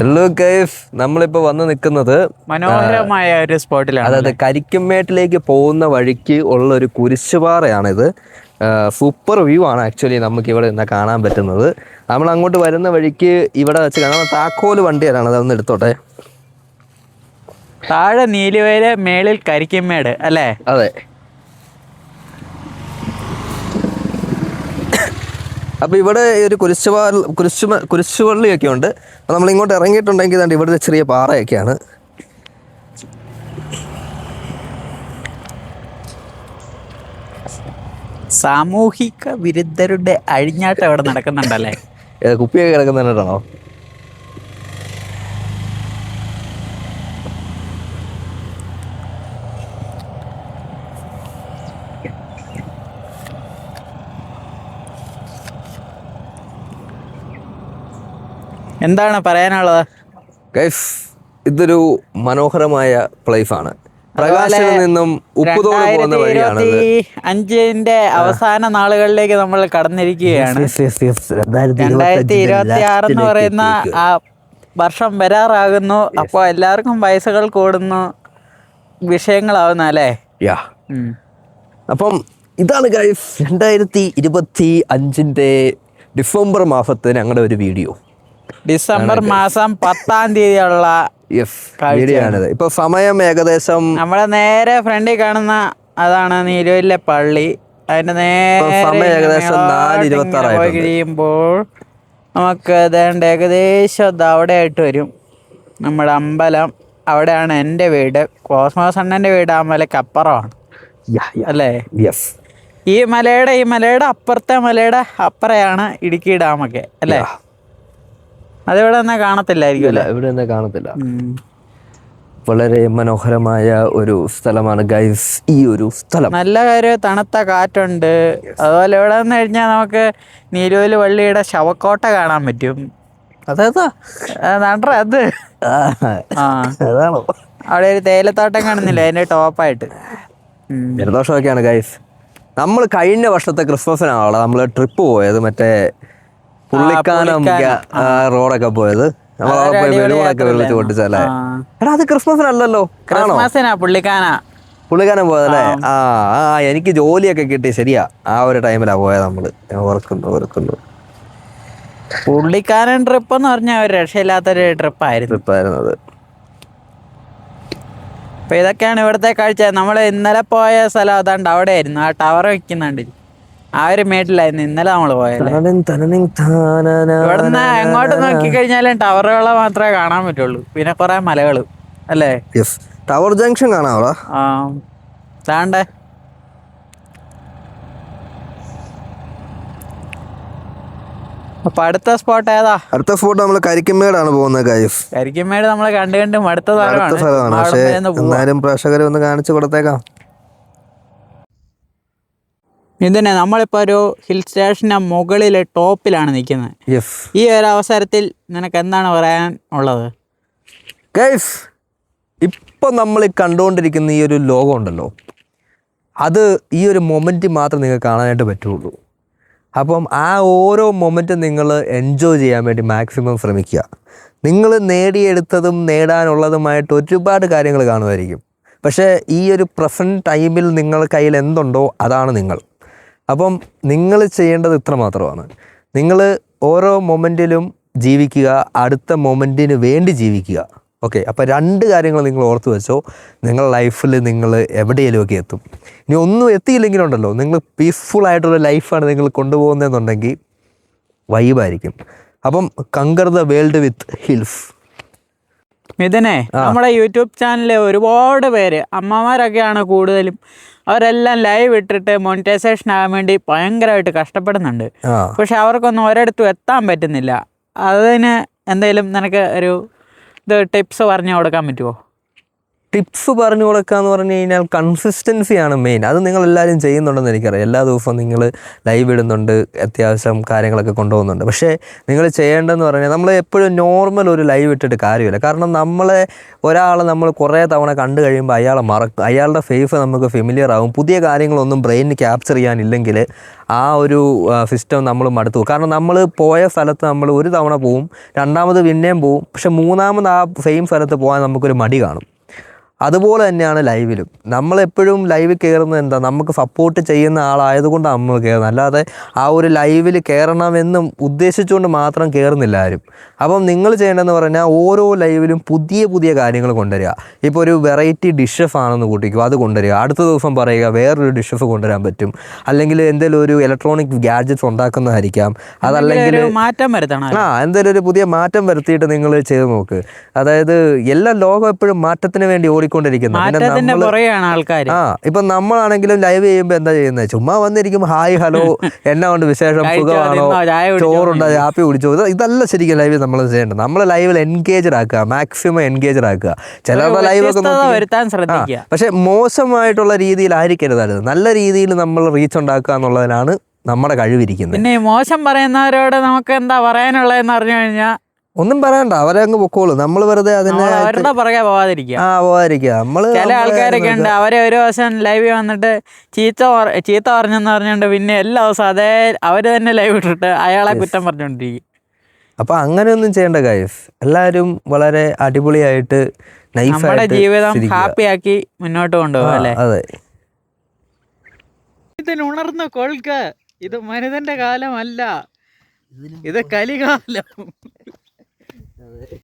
Hello ഗൈഫ് നമ്മളിപ്പോ വന്ന് നിൽക്കുന്നത് മനോഹരമായ ഒരു സ്പോട്ടിലാണ് അതായത് കരിക്കുമേട്ടിലേക്ക് പോകുന്ന വഴിക്ക് ഉള്ള ഒരു കുരിശുപാറയാണിത് സൂപ്പർ വ്യൂ ആണ് ആക്ച്വലി നമുക്ക് ഇവിടെ നിന്ന് കാണാൻ പറ്റുന്നത്. നമ്മൾ അങ്ങോട്ട് വരുന്ന വഴിക്ക് ഇവിടെ വെച്ച് കാണാം. താക്കോൽ വണ്ടിയാണ്. അതൊന്ന് എടുത്തോട്ടെ. താഴെ നീലുവയിലെ മേളിൽ കരിക്കുമേട് അല്ലേ? അതെ. അപ്പോൾ ഇവിടെ ഒരു കുരിശുപാ കുരിശു കുരിശുപള്ളിയൊക്കെ ഉണ്ട് അപ്പോൾ നമ്മൾ ഇങ്ങോട്ട് ഇറങ്ങിയിട്ടുണ്ടെങ്കിൽ ഇതാണ്ട് ഇവിടുത്തെ ചെറിയ പാറയൊക്കെയാണ്. സാമൂഹിക വിരുദ്ധരുടെ അഴിഞ്ഞാട്ടം അവിടെ നടക്കുന്നുണ്ടല്ലേ? കുപ്പിയൊക്കെ കിടക്കുന്നുണ്ടാണോ എന്താണ് പറയാനുള്ളത്? ഗൈസ് ഇതൊരു മനോഹരമായ പ്ലേസ് ആണ്. പ്രകാശിൽ നിന്നും ഉപ്പുതോട് പോകുന്ന വഴിയാണ് അഞ്ചിന്റെ അവസാന നാളുകളിലേക്ക് നമ്മൾ കടന്നിരിക്കുകയാണ്. രണ്ടായിരത്തി ഇരുപത്തി ആറ് എന്ന് പറയുന്ന ആ വർഷം വരാറാകുന്നു. അപ്പോൾ എല്ലാവർക്കും വയസ്സുകൾ കൂടുന്നു. വിഷയങ്ങളാവുന്ന അല്ലേ? അപ്പം ഇതാണ് ഗൈസ് രണ്ടായിരത്തി ഇരുപത്തി അഞ്ചിന്റെ ഡിസംബർ മാസത്തെ ഞങ്ങളുടെ ഒരു വീഡിയോ. ഡിസംബർ മാസം പത്താം തീയതിയുള്ള യെസ് വീഡിയോ ആണിത് ഇപ്പൊ സമയം ഏകദേശം നമ്മളെ നേരെ ഫ്രണ്ടിൽ കാണുന്ന അതാണ് നീലൂരിലെ പള്ളി. അതിന്റെ നേരെ ഏകദേശം പോയി കഴിയുമ്പോൾ നമുക്ക് ഇതേണ്ട ഏകദേശം അവിടെ ആയിട്ട് വരും. നമ്മുടെ അമ്പലം. അവിടെയാണ് എന്റെ വീട്. കോസ്മോസ് അണ്ണന്റെ വീട് ആ മലയ്ക്ക് അപ്പുറമാണ്. അല്ലേ? ഈ മലയുടെ ഈ മലയുടെ അപ്പുറത്തെ മലയുടെ അപ്പുറയാണ് ഇടുക്കി ഡാമൊക്കെ. അല്ലേ? അതിവിടെ തന്നെ കാണത്തില്ലായിരിക്കും അല്ലേ? ഇവിടെ തന്നെ കാണത്തില്ല. വളരെ മനോഹരമായ ഒരു സ്ഥലമാണ് ഗൈസ് ഈ ഒരു സ്ഥലം. നല്ല കാര്യം തണുത്ത കാറ്റുണ്ട്. അതുപോലെ ഇവിടെ നിന്ന് കഴിഞ്ഞാൽ നമുക്ക് നീലൂൽ വള്ളിയുടെ ശവക്കോട്ട കാണാൻ പറ്റും. അതേതാ? നട്ര അത്. അതാണോ? അവിടെ ഒരു തേയിലത്തോട്ടം കാണുന്നില്ല അതിന്റെ ടോപ്പായിട്ട്. ജലദോഷമൊക്കെയാണ് ഗൈസ് നമ്മൾ കഴിഞ്ഞ വർഷത്തെ ക്രിസ്മസിനാണല്ലോ നമ്മൾ ട്രിപ്പ് പോയത് മറ്റേ പുള്ളിക്കാനം റോഡൊക്കെ പോയത്. എടാ അത് ക്രിസ്മസിനല്ലല്ലോ. ആണോ ക്രിസ്മസിനാ പുള്ളിക്കാനാ. പുള്ളിക്കാനം പോയതല്ലേ? ആ. ആ എനിക്ക് ജോലിയൊക്കെ കിട്ടി. ശരിയാ. ആ ഒരു ടൈമിലാ പോയത് നമ്മൾ. ഓർക്കുന്നു ഓർക്കുന്നു. പുള്ളിക്കാരൻ ട്രിപ്പ് എന്ന് പറഞ്ഞാൽ ഒരു രക്ഷയില്ലാത്തൊരു ട്രിപ്പായിരുന്നു ട്രിപ്പായിരുന്നത് അപ്പൊ ഇതൊക്കെയാണ് ഇവിടുത്തെ കാഴ്ച നമ്മൾ ഇന്നലെ പോയ സ്ഥലം അതാണ്ട് അവിടെ ആയിരുന്നു ആ ടവർ വെക്കുന്നുണ്ട് ആ ഒരു മേട്ടിലായിരുന്നു ഇന്നലെ നമ്മൾ പോയത്. ഇവിടുന്ന് എങ്ങോട്ട് നോക്കിക്കഴിഞ്ഞാലും ടവറുകളെ മാത്രമേ കാണാൻ പറ്റുള്ളൂ. പിന്നെ കുറെ മലകൾ അല്ലേ. ടവർ ജംഗ്ഷൻ കാണാവോ ആ താണ്ടേ അപ്പൊ അടുത്ത സ്പോട്ട് ഏതാ? അടുത്ത സ്പോട്ട് നമ്മൾ കരിക്കമ്മേടാണ് പോകുന്നത് ഗൈസ് കരിക്കമേട് നമ്മൾ കണ്ടു കണ്ട് മടുത്ത അടുത്ത സ്ഥലമാണ്. പക്ഷേ. എന്നാലും പ്രേക്ഷകരെ ഒന്ന് കാണിച്ചു കൊടുത്തേക്കാം. ഇതിനെ നമ്മളിപ്പോ ഒരു ഹിൽ സ്റ്റേഷന്റെ മുകളിലെ ടോപ്പിലാണ് നിൽക്കുന്നത്. ഈ ഒരു അവസരത്തിൽ നിനക്ക് എന്താണ് പറയാൻ ഉള്ളത്? ഗൈസ് ഇപ്പം നമ്മൾ കണ്ടുകൊണ്ടിരിക്കുന്ന ഈ ഒരു ലോകം ഉണ്ടല്ലോ. അത് ഈ ഒരു മൊമെന്റ് മാത്രം നിങ്ങൾക്ക് കാണാനായിട്ട് പറ്റുള്ളൂ. അപ്പം ആ ഓരോ മൊമെന്റും നിങ്ങൾ എൻജോയ് ചെയ്യാൻ വേണ്ടി മാക്സിമം ശ്രമിക്കുക. നിങ്ങൾ നേടിയെടുത്തതും നേടാനുള്ളതുമായിട്ട് ഒരുപാട് കാര്യങ്ങൾ കാണുമായിരിക്കും. പക്ഷേ ഈ ഒരു പ്രസന്റ് ടൈമിൽ നിങ്ങൾ കയ്യിൽ എന്തുണ്ടോ അതാണ് നിങ്ങൾ. അപ്പം നിങ്ങൾ ചെയ്യേണ്ടത് ഇത്ര മാത്രമാണ്. നിങ്ങൾ ഓരോ മൊമെന്റിലും ജീവിക്കുക അടുത്ത മൊമെന്റിന് വേണ്ടി ജീവിക്കുക. ഓക്കെ അപ്പോൾ രണ്ട് കാര്യങ്ങൾ നിങ്ങൾ ഓർത്ത് വെച്ചോ. നിങ്ങളുടെ ലൈഫിൽ നിങ്ങൾ എവിടെയെങ്കിലുമൊക്കെ എത്തും. ഇനി ഒന്നും എത്തിയില്ലെങ്കിലുണ്ടല്ലോ നിങ്ങൾ പീസ്ഫുൾ ആയിട്ടുള്ള ലൈഫാണ് നിങ്ങൾ കൊണ്ടുപോകുന്നതെന്നുണ്ടെങ്കിൽ വൈബായിരിക്കും അപ്പം conquer the world with hills. മിഥുനെ നമ്മുടെ യൂട്യൂബ് ചാനലിലെ ഒരുപാട് പേര് അമ്മമാരൊക്കെയാണ് കൂടുതലും അവരെല്ലാം ലൈവ് ഇട്ടിട്ട് മോണിറ്റൈസേഷൻ ആകാൻ വേണ്ടി ഭയങ്കരമായിട്ട് കഷ്ടപ്പെടുന്നുണ്ട്. പക്ഷെ അവർക്കൊന്നും ഒരിടത്തും എത്താൻ പറ്റുന്നില്ല. അതിന് എന്തെങ്കിലും നിനക്ക് ഒരു ഇത് ടിപ്സ് പറഞ്ഞു കൊടുക്കാൻ പറ്റുമോ ടിപ്സ് പറഞ്ഞു കൊടുക്കുക എന്ന് പറഞ്ഞു കഴിഞ്ഞാൽ കൺസിസ്റ്റൻസിയാണ് മെയിൻ അത് നിങ്ങൾ എല്ലാവരും ചെയ്യുന്നുണ്ടെന്ന് എനിക്കറിയാം. എല്ലാ ദിവസവും നിങ്ങൾ ലൈവ് ഇടുന്നുണ്ട് അത്യാവശ്യം കാര്യങ്ങളൊക്കെ കൊണ്ടുപോകുന്നുണ്ട്. പക്ഷേ നിങ്ങൾ ചെയ്യേണ്ടതെന്ന് പറഞ്ഞാൽ നമ്മൾ എപ്പോഴും നോർമൽ ഒരു ലൈവ് ഇട്ടിട്ട് കാര്യമില്ല. കാരണം നമ്മളെ ഒരാളെ നമ്മൾ കുറേ തവണ കണ്ടു കഴിയുമ്പോൾ അയാളെ മറക്കും. അയാളുടെ ഫേസ് നമുക്ക് ഫെമിലിയർ ആവും. പുതിയ കാര്യങ്ങളൊന്നും ബ്രെയിനിന് ക്യാപ്ചർ ചെയ്യാനില്ലെങ്കിൽ ആ ഒരു സിസ്റ്റം നമ്മൾ മടുത്തു കാരണം നമ്മൾ പോയ സ്ഥലത്ത് നമ്മൾ ഒരു തവണ പോവും രണ്ടാമത് പിന്നെയും പോവും. പക്ഷേ മൂന്നാമത് ആ സെയിം സ്ഥലത്ത് പോകാൻ നമുക്കൊരു മടി കാണും. അതുപോലെ തന്നെയാണ് ലൈവിലും. നമ്മളെപ്പോഴും ലൈവിൽ കയറുന്നത് എന്താ? നമുക്ക് സപ്പോർട്ട് ചെയ്യുന്ന ആളായതുകൊണ്ടാണ് നമ്മൾ കയറുന്നത്. അല്ലാതെ ആ ഒരു ലൈവിൽ കയറണമെന്നും ഉദ്ദേശിച്ചുകൊണ്ട് മാത്രം കയറുന്നില്ല ആരും. അപ്പം നിങ്ങൾ ചെയ്യേണ്ടതെന്ന് പറഞ്ഞാൽ ഓരോ ലൈവിലും പുതിയ പുതിയ കാര്യങ്ങൾ കൊണ്ടുവരിക. ഇപ്പോൾ ഒരു വെറൈറ്റി ഡിഷസ് ആണെന്ന് കൂട്ടിക്കും അത് കൊണ്ടുവരിക. അടുത്ത ദിവസം പറയുക വേറൊരു ഡിഷസ് കൊണ്ടുവരാൻ പറ്റും. അല്ലെങ്കിൽ എന്തെങ്കിലും ഒരു ഇലക്ട്രോണിക് ഗാഡ്ജറ്റ്സ് ഉണ്ടാക്കുന്നതായിരിക്കാം. അതല്ലെങ്കിൽ മാറ്റം വരുത്തണം ആ എന്തെങ്കിലും ഒരു പുതിയ മാറ്റം വരുത്തിയിട്ട് നിങ്ങൾ ചെയ്ത് നോക്ക്. അതായത് എല്ലാ ലോകം എപ്പോഴും മാറ്റത്തിന് വേണ്ടി ഓടിക്കൊണ്ടിരിക്കുന്നത് പുറകെയാണ് ആൾക്കാർ ആ ഇപ്പൊ നമ്മളാണെങ്കിലും ലൈവ് ചെയ്യുമ്പോൾ എന്താ ചെയ്യുന്നത് ചുമ്മാ വന്നിരിക്കും ഹായ് ഹലോ എന്നാ കൊണ്ട് വിശേഷം? സുഖമാണോ? ചോറുണ്ടോ? ഹാപ്പി കുടിച്ചോ? ഇതല്ല ശരിക്കും ലൈവ് നമ്മൾ ചെയ്യേണ്ടത്. നമ്മൾ ലൈവിൽ എൻഗേജഡ് ആക്കുക മാക്സിമം എൻഗേജഡ് ആക്കുക. ചിലരുടെ ലൈവ് ഒക്കെ പക്ഷെ മോശമായിട്ടുള്ള രീതിയിൽ ആയിരിക്കരുത് നല്ല രീതിയിൽ നമ്മൾ റീച്ച് ഉണ്ടാക്കുക എന്നുള്ളതിലാണ് നമ്മുടെ കഴിവിരിക്കുന്നത് പിന്നെ മോശം പറയുന്നവരോട് നമുക്ക് എന്താ പറയാനുള്ളതെന്ന് അറിഞ്ഞു കഴിഞ്ഞാൽ ഒന്നും പറയണ്ട അവരെ അങ്ങ് പൊക്കോളൂ. നമ്മൾ വെറുതെ അതിനെ അവരുടെ പുറകെ പോവാതിരിക്കുക. ആ പോവാതിരിക്കുക. നമ്മൾ ചില ആൾക്കാരൊക്കെ ഉണ്ട് അവരെ ഒരു ദിവസം ലൈവ് വന്നിട്ട് ചീത്ത ചീത്ത പറഞ്ഞെന്ന് പറഞ്ഞുകൊണ്ട് പിന്നെ എല്ലാ ദിവസവും അതേ അവർ തന്നെ ലൈവ് ഇട്ടിട്ട് അയാളെ കുറ്റം പറഞ്ഞുകൊണ്ടിരിക്കും. അപ്പൊ അങ്ങനെയൊന്നും ചെയ്യേണ്ട ഗൈസ് എല്ലാവരും വളരെ അടിപൊളിയായിട്ട് നമ്മുടെ ജീവിതം ഹാപ്പിയാക്കി മുന്നോട്ട് കൊണ്ടുപോകും അല്ലേ? അതെ. ഇതിന് ഉണർന്നു കൊൾക്ക ഇത് മനുതന്റെ കാലമല്ല. ഇത് കലികാലം. അതെ